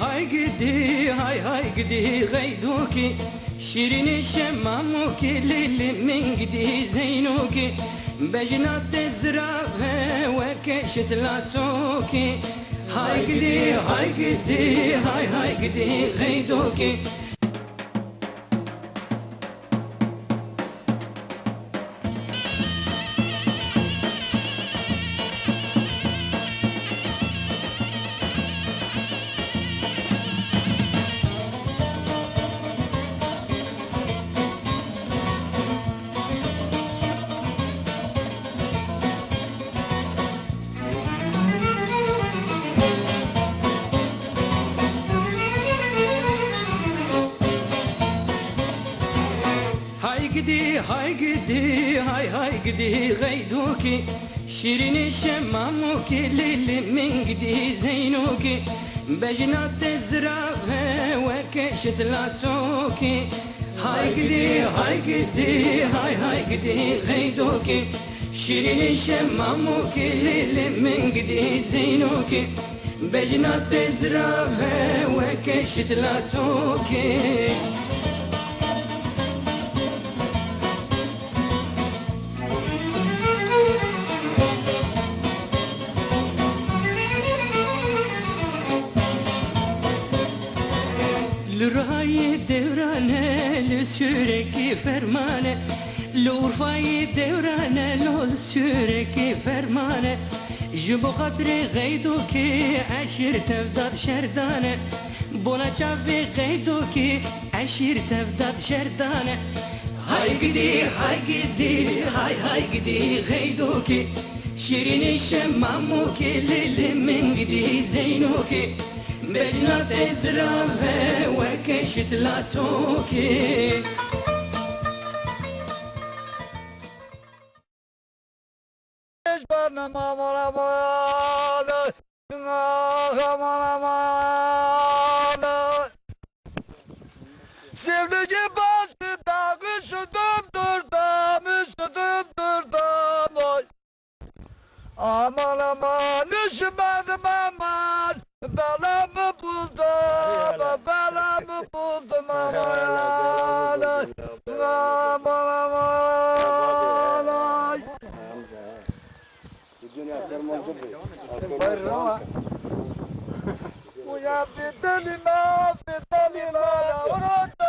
های گدی های های گدی غیدو کی شیرین شمامو کی لیل من گدی زینو کی۔ بجنات زراب ہے وکشت لاتو کی۔ های گدی های گدی های های گدی غیدو کی۔ قدي هاي قدي هاي هاي قدي غيدوكي. شيرين الشماموك الليل من قدي زينوكي. بجنا تزرابها وكشت لاتوكي هاي قدي هاي قدي هاي هاي قدي غيدوكي. شيرين الشماموك الليل من قدي زينوكي. بجنا تزرابها وكشت لاتوكي sürekli fermane. Lurfayı devrane lol sürekli fermane. Ji bu qadri gaydu ki eşir tevdad şerdane. Buna çavi gaydu ki eşir tevdad şerdane. Hay gidi hay gidi hay hay gidi gaydu ki. Şirin şemamu ki lili کشت لا تۆکێ. може бути. Файрова. Моя беда нема, беда нема, на урока.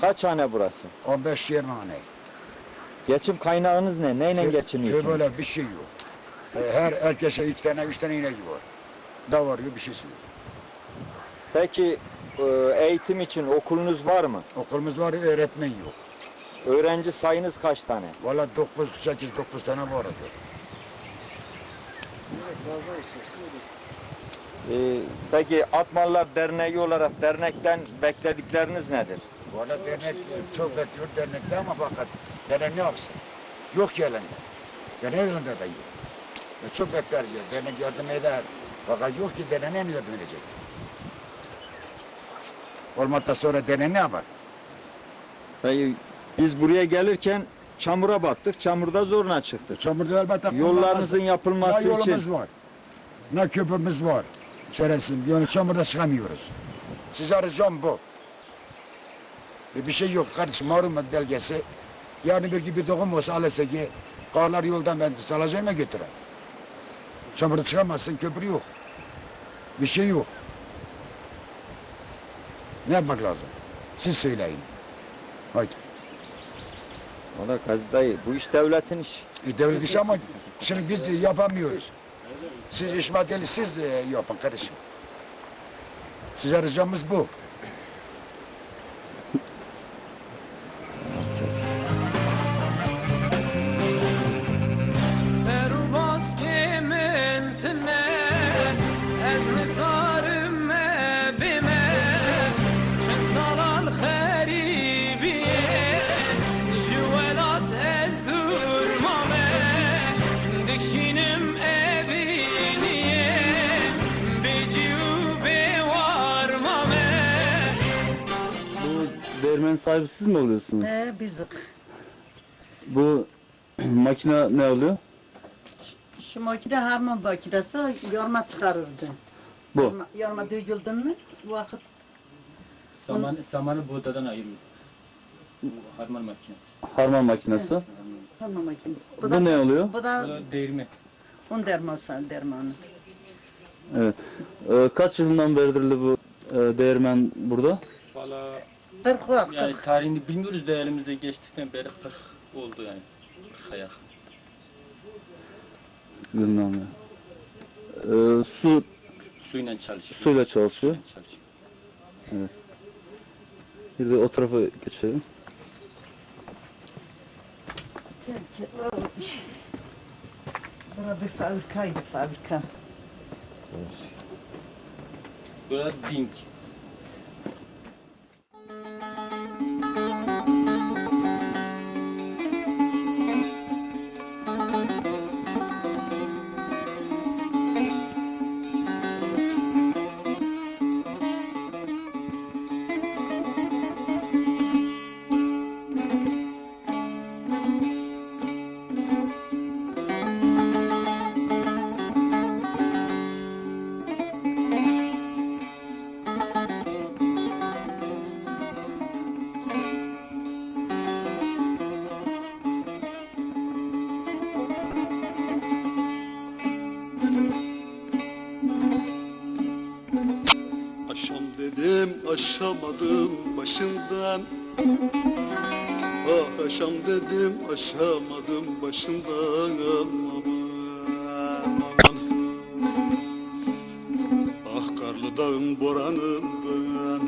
Kaç hane burası? 15-20 hane. Geçim kaynağınız ne? Neyle Kö- geçiniyorsunuz? Köybeler bir şey yok. E, Her herkese iki tane, üç tane inek var. Davar yok, bir şeysi yok. Peki e, eğitim için okulunuz var mı? Okulumuz var, öğretmen yok. Öğrenci sayınız kaç tane? Valla 9, 8, 9 tane vardı. Ee, peki Atmalılar Derneği olarak dernekten bekledikleriniz nedir? Valla dernek e, çok bekliyor dernekte ama fakat dernek ne yapsın? Yok ki elinde. Dernek elinde de yok. E, çok bekler diyor. Dernek yardım eder. Fakat yok ki dernek ne yardım edecek? Olmadıktan sonra dernek ne yapar? Peki biz buraya gelirken çamura battık. Çamurda zoruna çıktık. Çamurda elbette Yollarınızın Ne yapılması yolumuz için var. Ne köprümüz var. Şerefsiz. Yani çamurda çıkamıyoruz. Size ricam bu. E, bir şey yok kardeşim. Marumet belgesi. Yarın bir gibi doğum olsa alırsa ki karlar yoldan ben salacağım mı götüren? Çamurda çıkamazsın köprü yok. Bir şey yok. Ne yapmak lazım? Siz söyleyin. Haydi. Valla Gazi dayı bu iş devletin işi. E, devlet işi ama şimdi biz yapamıyoruz. Siz iş modeli siz e, yapın kardeşim. Size ricamız bu. Değirmen sahibi siz mi oluyorsunuz? He biz Bu makine ne oluyor? şu makine harman makinesi yorma çıkarırdı. Bu. Yorma, yorma döküldü mü bu vakit Samanı, samanı buğdadan ayırıyor. Bu harman makinesi. Harman makinesi. harman makinesi. Bu, Bu da, ne oluyor? bu Bu da da değirme. un dermanı dermanı. Evet. Ee, kaç yılından beridir bu e, değirmen burada? Valla 40 vakit. yani tarihini bilmiyoruz da elimize geçtikten beri 40 oldu yani. 40'a yakın. Bilmem ne. Ee, su Suyla çalışıyor. suyla çalışıyor. Suyla çalışıyor. Bir de o tarafa geçelim. Burada bir fabrikaydı fabrika. Burada dink. Aşamadım başından. Ah aşam dedim aşamadım başından. Aman Ah karlı dağın boranından.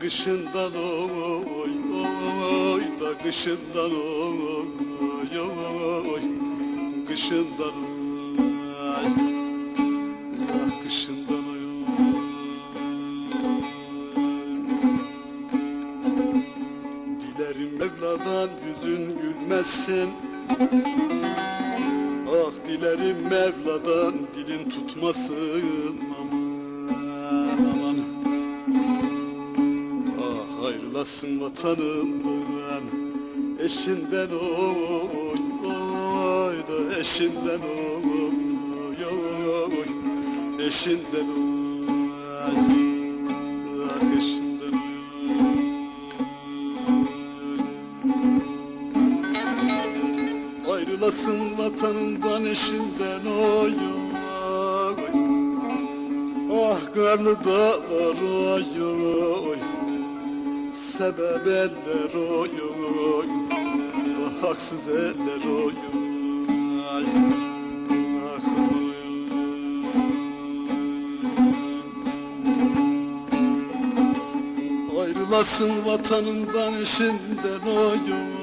Kışından oy oy da kışından oy oy. Kışından oy tutmasın aman. Aman Ah ayrılasın vatanımdan Eşinden oy oy da eşinden oy oy. Oy eşinden oy. Ayrılasın vatanından eşinden oy oy karlı dağlar oy oy Sebep eller oy oy haksız eller oy. Oy Ayrılasın vatanından eşinden oy oy